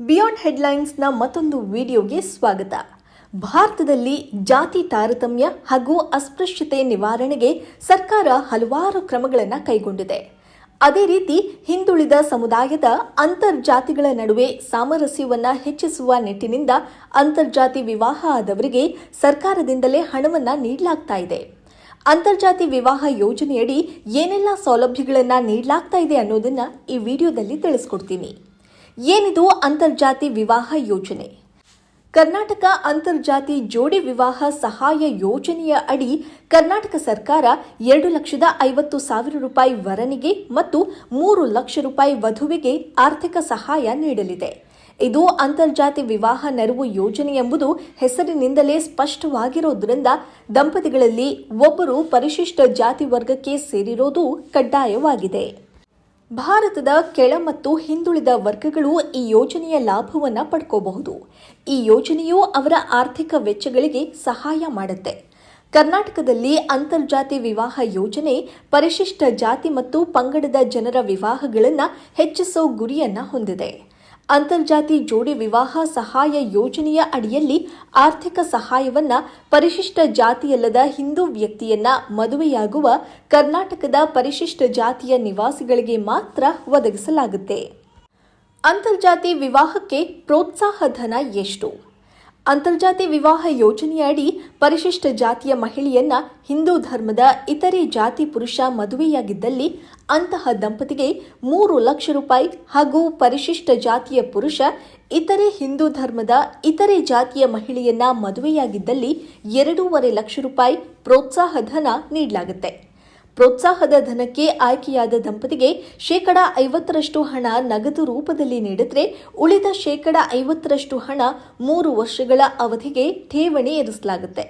Beyond ಹೆಡ್ಲೈನ್ಸ್ನ ಮತ್ತೊಂದು ವಿಡಿಯೋಗೆ ಸ್ವಾಗತ. ಭಾರತದಲ್ಲಿ ಜಾತಿ ತಾರತಮ್ಯ ಹಾಗೂ ಅಸ್ಪೃಶ್ಯತೆ ನಿವಾರಣೆಗೆ ಸರ್ಕಾರ ಹಲವಾರು ಕ್ರಮಗಳನ್ನು ಕೈಗೊಂಡಿದೆ. ಅದೇ ರೀತಿ ಹಿಂದುಳಿದ ಸಮುದಾಯದ ಅಂತರ್ಜಾತಿಗಳ ನಡುವೆ ಸಾಮರಸ್ಯವನ್ನು ಹೆಚ್ಚಿಸುವ ನಿಟ್ಟಿನಿಂದ ಅಂತರ್ಜಾತಿ ವಿವಾಹ ಆದವರಿಗೆ ಸರ್ಕಾರದಿಂದಲೇ ಹಣವನ್ನು ನೀಡಲಾಗ್ತಾ ಇದೆ. ಅಂತರ್ಜಾತಿ ವಿವಾಹ ಯೋಜನೆಯಡಿ ಏನೆಲ್ಲ ಸೌಲಭ್ಯಗಳನ್ನು ನೀಡಲಾಗ್ತಾ ಇದೆ ಅನ್ನೋದನ್ನು ಈ ವಿಡಿಯೋದಲ್ಲಿ ತಿಳಿಸ್ಕೊಡ್ತೀನಿ. ಏನಿದು ಅಂತರ್ಜಾತಿ ವಿವಾಹ ಯೋಜನೆ? ಕರ್ನಾಟಕ ಅಂತರ್ಜಾತಿ ಜೋಡಿ ವಿವಾಹ ಸಹಾಯ ಯೋಜನೆಯ ಅಡಿ ಕರ್ನಾಟಕ ಸರ್ಕಾರ ಎರಡು ಲಕ್ಷದ ಐವತ್ತು ಸಾವಿರ ರೂಪಾಯಿ ವರನಿಗೆ ಮತ್ತು ಮೂರು ಲಕ್ಷ ರೂಪಾಯಿ ವಧುವಿಗೆ ಆರ್ಥಿಕ ಸಹಾಯ ನೀಡಲಿದೆ. ಇದು ಅಂತರ್ಜಾತಿ ವಿವಾಹ ನೆರವು ಯೋಜನೆ ಎಂಬುದು ಹೆಸರಿನಿಂದಲೇ ಸ್ಪಷ್ಟವಾಗಿರೋದ್ರಿಂದ ದಂಪತಿಗಳಲ್ಲಿ ಒಬ್ಬರು ಪರಿಶಿಷ್ಟ ಜಾತಿ ವರ್ಗಕ್ಕೆ ಸೇರಿರೋದು ಕಡ್ಡಾಯವಾಗಿದೆ. ಭಾರತದ ಕೆಳ ಮತ್ತು ಹಿಂದುಳಿದ ವರ್ಗಗಳು ಈ ಯೋಜನೆಯ ಲಾಭವನ್ನು ಪಡ್ಕೋಬಹುದು. ಈ ಯೋಜನೆಯು ಅವರ ಆರ್ಥಿಕ ವೆಚ್ಚಗಳಿಗೆ ಸಹಾಯ ಮಾಡುತ್ತೆ. ಕರ್ನಾಟಕದಲ್ಲಿ ಅಂತರ್ಜಾತಿ ವಿವಾಹ ಯೋಜನೆ ಪರಿಶಿಷ್ಟ ಜಾತಿ ಮತ್ತು ಪಂಗಡದ ಜನರ ವಿವಾಹಗಳನ್ನು ಹೆಚ್ಚಿಸೋ ಗುರಿಯನ್ನು ಹೊಂದಿದೆ. ಅಂತರ್ಜಾತಿ ಜೋಡಿ ವಿವಾಹ ಸಹಾಯ ಯೋಜನೆಯ ಅಡಿಯಲ್ಲಿ ಆರ್ಥಿಕ ಸಹಾಯವನ್ನ ಪರಿಶಿಷ್ಟ ಜಾತಿಯಲ್ಲದ ಹಿಂದೂ ವ್ಯಕ್ತಿಯನ್ನ ಮದುವೆಯಾಗುವ ಕರ್ನಾಟಕದ ಪರಿಶಿಷ್ಟ ಜಾತಿಯ ನಿವಾಸಿಗಳಿಗೆ ಮಾತ್ರ ಒದಗಿಸಲಾಗುತ್ತೆ. ಅಂತರ್ಜಾತಿ ವಿವಾಹಕ್ಕೆ ಪ್ರೋತ್ಸಾಹ ಧನ ಎಷ್ಟು? ಅಂತರ್ಜಾತಿ ವಿವಾಹ ಯೋಜನೆಯಡಿ ಪರಿಶಿಷ್ಟ ಜಾತಿಯ ಮಹಿಳೆಯನ್ನ ಹಿಂದೂ ಧರ್ಮದ ಇತರೆ ಜಾತಿ ಪುರುಷ ಮದುವೆಯಾಗಿದ್ದಲ್ಲಿ ಅಂತಹ ದಂಪತಿಗೆ ಮೂರು ಲಕ್ಷ ರೂಪಾಯಿ ಹಾಗೂ ಪರಿಶಿಷ್ಟ ಜಾತಿಯ ಪುರುಷ, ಇತರೆ ಹಿಂದೂ ಧರ್ಮದ ಇತರೆ ಜಾತಿಯ ಮಹಿಳೆಯನ್ನ ಮದುವೆಯಾಗಿದ್ದಲ್ಲಿ ಎರಡೂವರೆ ಲಕ್ಷ ರೂಪಾಯಿ ಪ್ರೋತ್ಸಾಹ ಧನ ನೀಡಲಾಗುತ್ತೆ. ಪ್ರೋತ್ಸಾಹದ ಧನಕ್ಕೆ ಆಯ್ಕೆಯಾದ ದಂಪತಿಗೆ ಶೇಕಡ ಐವತ್ತರಷ್ಟು ಹಣ ನಗದು ರೂಪದಲ್ಲಿ ನೀಡಿದ್ರೆ ಉಳಿದ ಶೇಕಡ ಐವತ್ತರಷ್ಟು ಹಣ ಮೂರು ವರ್ಷಗಳ ಅವಧಿಗೆ ಠೇವಣಿ ಇರಿಸಲಾಗುತ್ತೆ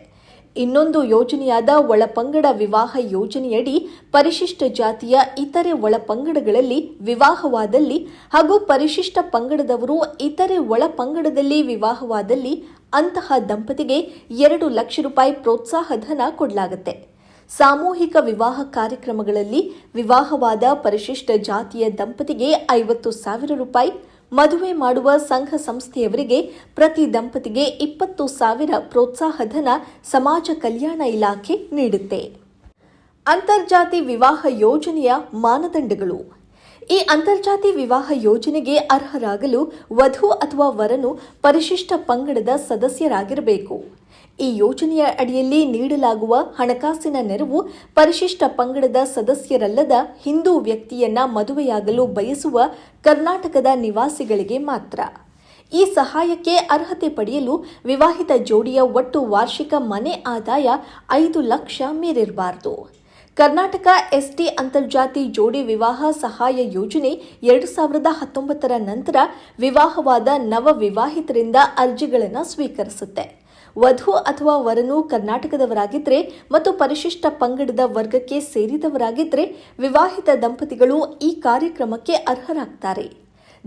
ಇನ್ನೊಂದು ಯೋಜನೆಯಾದ ಒಳಪಂಗಡ ವಿವಾಹ ಯೋಜನೆಯಡಿ ಪರಿಶಿಷ್ಟ ಜಾತಿಯ ಇತರೆ ಒಳಪಂಗಡಗಳಲ್ಲಿ ವಿವಾಹವಾದಲ್ಲಿ ಹಾಗೂ ಪರಿಶಿಷ್ಟ ಪಂಗಡದವರು ಇತರೆ ಒಳಪಂಗಡದಲ್ಲಿ ವಿವಾಹವಾದಲ್ಲಿ ಅಂತಹ ದಂಪತಿಗೆ ಎರಡು ಲಕ್ಷ ರೂಪಾಯಿ ಪ್ರೋತ್ಸಾಹ ಧನ ಕೊಡಲಾಗುತ್ತೆ. ಸಾಮೂಹಿಕ ವಿವಾಹ ಕಾರ್ಯಕ್ರಮಗಳಲ್ಲಿ ವಿವಾಹವಾದ ಪರಿಶಿಷ್ಟ ಜಾತಿಯ ದಂಪತಿಗೆ ಐವತ್ತು ಸಾವಿರ ರೂಪಾಯಿ, ಮದುವೆ ಮಾಡುವ ಸಂಘ ಸಂಸ್ಥೆಯವರಿಗೆ ಪ್ರತಿ ದಂಪತಿಗೆ ಇಪ್ಪತ್ತು ಸಾವಿರ ಪ್ರೋತ್ಸಾಹಧನ ಸಮಾಜ ಕಲ್ಯಾಣ ಇಲಾಖೆ ನೀಡುತ್ತೆ. ಅಂತರ್ಜಾತಿ ವಿವಾಹ ಯೋಜನೆಯ ಮಾನದಂಡಗಳು. ಈ ಅಂತರ್ಜಾತಿ ವಿವಾಹ ಯೋಜನೆಗೆ ಅರ್ಹರಾಗಲು ವಧು ಅಥವಾ ವರನು ಪರಿಶಿಷ್ಟ ಪಂಗಡದ ಸದಸ್ಯರಾಗಿರಬೇಕು. ಈ ಯೋಜನೆಯ ಅಡಿಯಲ್ಲಿ ನೀಡಲಾಗುವ ಹಣಕಾಸಿನ ನೆರವು ಪರಿಶಿಷ್ಟ ಪಂಗಡದ ಸದಸ್ಯರಲ್ಲದ ಹಿಂದೂ ವ್ಯಕ್ತಿಯನ್ನ ಮದುವೆಯಾಗಲು ಬಯಸುವ ಕರ್ನಾಟಕದ ನಿವಾಸಿಗಳಿಗೆ ಮಾತ್ರ. ಈ ಸಹಾಯಕ್ಕೆ ಅರ್ಹತೆ ಪಡೆಯಲು ವಿವಾಹಿತ ಜೋಡಿಯ ಒಟ್ಟು ವಾರ್ಷಿಕ ಮನೆ ಆದಾಯ ಐದು ಲಕ್ಷ ಮೀರಿರಬಾರದು. ಕರ್ನಾಟಕ ಎಸ್ಟಿ ಅಂತರ್ಜಾತಿ ಜೋಡಿ ವಿವಾಹ ಸಹಾಯ ಯೋಜನೆ ಎರಡು ಸಾವಿರದ ಹತ್ತೊಂಬತ್ತರ ನಂತರ ವಿವಾಹವಾದ ನವ ವಿವಾಹಿತರಿಂದ ಅರ್ಜಿಗಳನ್ನು ಸ್ವೀಕರಿಸುತ್ತೆ. ವಧು ಅಥವಾ ವರನು ಕರ್ನಾಟಕದವರಾಗಿದ್ದರೆ ಮತ್ತು ಪರಿಶಿಷ್ಟ ಪಂಗಡದ ವರ್ಗಕ್ಕೆ ಸೇರಿದವರಾಗಿದ್ದರೆ ವಿವಾಹಿತ ದಂಪತಿಗಳು ಈ ಕಾರ್ಯಕ್ರಮಕ್ಕೆ ಅರ್ಹರಾಗ್ತಾರೆ.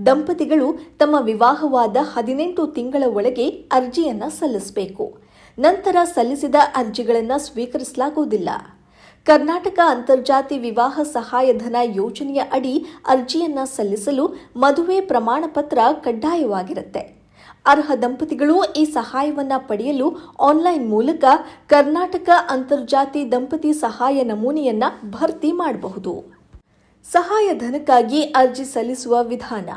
ದಂಪತಿಗಳು ತಮ್ಮ ವಿವಾಹವಾದ ಹದಿನೆಂಟು ತಿಂಗಳ ಒಳಗೆ ಅರ್ಜಿಯನ್ನು ಸಲ್ಲಿಸಬೇಕು. ನಂತರ ಸಲ್ಲಿಸಿದ ಅರ್ಜಿಗಳನ್ನು ಸ್ವೀಕರಿಸಲಾಗುವುದಿಲ್ಲ. ಕರ್ನಾಟಕ ಅಂತರ್ಜಾತಿ ವಿವಾಹ ಸಹಾಯಧನ ಯೋಜನೆಯ ಅಡಿ ಅರ್ಜಿಯನ್ನು ಸಲ್ಲಿಸಲು ಮದುವೆ ಪ್ರಮಾಣಪತ್ರ ಕಡ್ಡಾಯವಾಗಿರುತ್ತೆ. ಅರ್ಹ ದಂಪತಿಗಳು ಈ ಸಹಾಯವನ್ನ ಪಡೆಯಲು ಆನ್ಲೈನ್ ಮೂಲಕ ಕರ್ನಾಟಕ ಅಂತರ್ಜಾತಿ ದಂಪತಿ ಸಹಾಯ ನಮೂನೆಯನ್ನ ಭರ್ತಿ ಮಾಡಬಹುದು. ಸಹಾಯಧನಕ್ಕಾಗಿ ಅರ್ಜಿ ಸಲ್ಲಿಸುವ ವಿಧಾನ,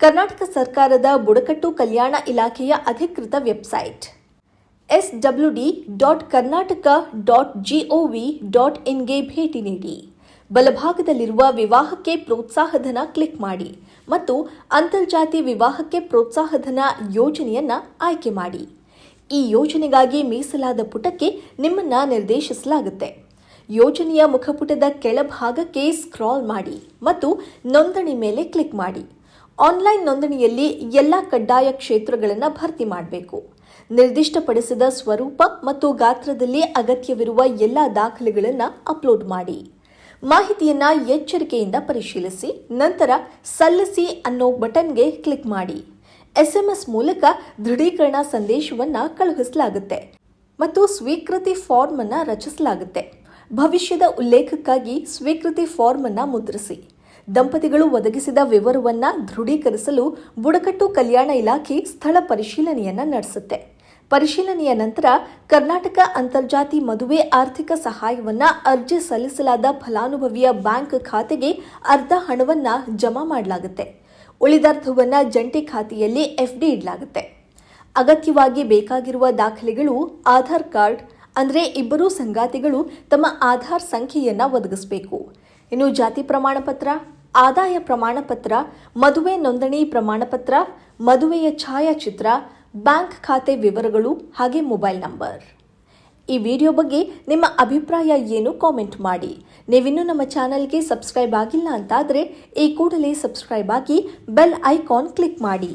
ಕರ್ನಾಟಕ ಸರ್ಕಾರದ ಬುಡಕಟ್ಟು ಕಲ್ಯಾಣ ಇಲಾಖೆಯ ಅಧಿಕೃತ website S W D dot Karnataka dot G O V dot ಇನ್ಗೆ ಭೇಟಿ ನೀಡಿ. ಬಲಭಾಗದಲ್ಲಿರುವ ವಿವಾಹಕ್ಕೆ ಪ್ರೋತ್ಸಾಹಧನ ಕ್ಲಿಕ್ ಮಾಡಿ ಮತ್ತು ಅಂತರ್ಜಾತಿ ವಿವಾಹಕ್ಕೆ ಪ್ರೋತ್ಸಾಹಧನ ಯೋಜನೆಯನ್ನ ಆಯ್ಕೆ ಮಾಡಿ. ಈ ಯೋಜನೆಗಾಗಿ ಮೀಸಲಾದ ಪುಟಕ್ಕೆ ನಿಮ್ಮನ್ನ ನಿರ್ದೇಶಿಸಲಾಗುತ್ತೆ. ಯೋಜನೆಯ ಮುಖಪುಟದ ಕೆಳಭಾಗಕ್ಕೆ ಸ್ಕ್ರಾಲ್ ಮಾಡಿ ಮತ್ತು ನೋಂದಣಿ ಮೇಲೆ ಕ್ಲಿಕ್ ಮಾಡಿ. ಆನ್ಲೈನ್ ನೋಂದಣಿಯಲ್ಲಿ ಎಲ್ಲ ಕಡ್ಡಾಯ ಕ್ಷೇತ್ರಗಳನ್ನು ಭರ್ತಿ ಮಾಡಬೇಕು. ನಿರ್ದಿಷ್ಟಪಡಿಸಿದ ಸ್ವರೂಪ ಮತ್ತು ಗಾತ್ರದಲ್ಲಿ ಅಗತ್ಯವಿರುವ ಎಲ್ಲ ದಾಖಲೆಗಳನ್ನು ಅಪ್ಲೋಡ್ ಮಾಡಿ. ಮಾಹಿತಿಯನ್ನ ಎಚ್ಚರಿಕೆಯಿಂದ ಪರಿಶೀಲಿಸಿ, ನಂತರ ಸಲ್ಲಿಸಿ ಅನ್ನೋ ಬಟನ್ಗೆ ಕ್ಲಿಕ್ ಮಾಡಿ. ಎಸ್ಎಂಎಸ್ ಮೂಲಕ ದೃಢೀಕರಣ ಸಂದೇಶವನ್ನ ಕಳುಹಿಸಲಾಗುತ್ತೆ ಮತ್ತು ಸ್ವೀಕೃತಿ ಫಾರ್ಮ್ ಅನ್ನ ರಚಿಸಲಾಗುತ್ತೆ. ಭವಿಷ್ಯದ ಉಲ್ಲೇಖಕ್ಕಾಗಿ ಸ್ವೀಕೃತಿ ಫಾರ್ಮ್ ಅನ್ನ ಮುದ್ರಿಸಿ. ದಂಪತಿಗಳು ಒದಗಿಸಿದ ವಿವರವನ್ನ ದೃಢೀಕರಿಸಲು ಬುಡಕಟ್ಟು ಕಲ್ಯಾಣ ಇಲಾಖೆ ಸ್ಥಳ ಪರಿಶೀಲನೆಯನ್ನ ನಡೆಸುತ್ತೆ. ಪರಿಶೀಲನೆಯ ನಂತರ ಕರ್ನಾಟಕ ಅಂತರ್ಜಾತಿ ಮದುವೆ ಆರ್ಥಿಕ ಸಹಾಯವನ್ನ ಅರ್ಜಿ ಸಲ್ಲಿಸಲಾದ ಫಲಾನುಭವಿಯ ಬ್ಯಾಂಕ್ ಖಾತೆಗೆ ಅರ್ಧ ಹಣವನ್ನ ಜಮಾ ಮಾಡಲಾಗುತ್ತೆ. ಉಳಿದರ್ಧವನ್ನ ಜಂಟಿ ಖಾತೆಯಲ್ಲಿ ಎಫ್ಡಿ ಇಡಲಾಗುತ್ತೆ. ಅಗತ್ಯವಾಗಿ ಬೇಕಾಗಿರುವ ದಾಖಲೆಗಳು, ಆಧಾರ್ ಕಾರ್ಡ್, ಅಂದರೆ ಇಬ್ಬರೂ ಸಂಗಾತಿಗಳು ತಮ್ಮ ಆಧಾರ್ ಸಂಖ್ಯೆಯನ್ನ ಒದಗಿಸಬೇಕು. ಇನ್ನು ಜಾತಿ ಪ್ರಮಾಣಪತ್ರ, ಆದಾಯ ಪ್ರಮಾಣಪತ್ರ, ಮದುವೆ ನೋಂದಣಿ ಪ್ರಮಾಣಪತ್ರ, ಮದುವೆಯ ಛಾಯಾಚಿತ್ರ ಬ್ಯಾಂಕ್ ಖಾತೆ ವಿವರಗಳು ಹಾಗೆ ಮೊಬೈಲ್ ನಂಬರ್. ಈ ವಿಡಿಯೋ ಬಗ್ಗೆ ನಿಮ್ಮ ಅಭಿಪ್ರಾಯ ಏನು ಕಾಮೆಂಟ್ ಮಾಡಿ. ನೀವಿನ್ನೂ ನಮ್ಮ ಚಾನಲ್ಗೆ ಸಬ್ಸ್ಕ್ರೈಬ್ ಆಗಿಲ್ಲ ಅಂತಾದರೆ ಈ ಕೂಡಲೇ ಸಬ್ಸ್ಕ್ರೈಬ್ ಆಗಿ ಬೆಲ್ ಐಕಾನ್ ಕ್ಲಿಕ್ ಮಾಡಿ.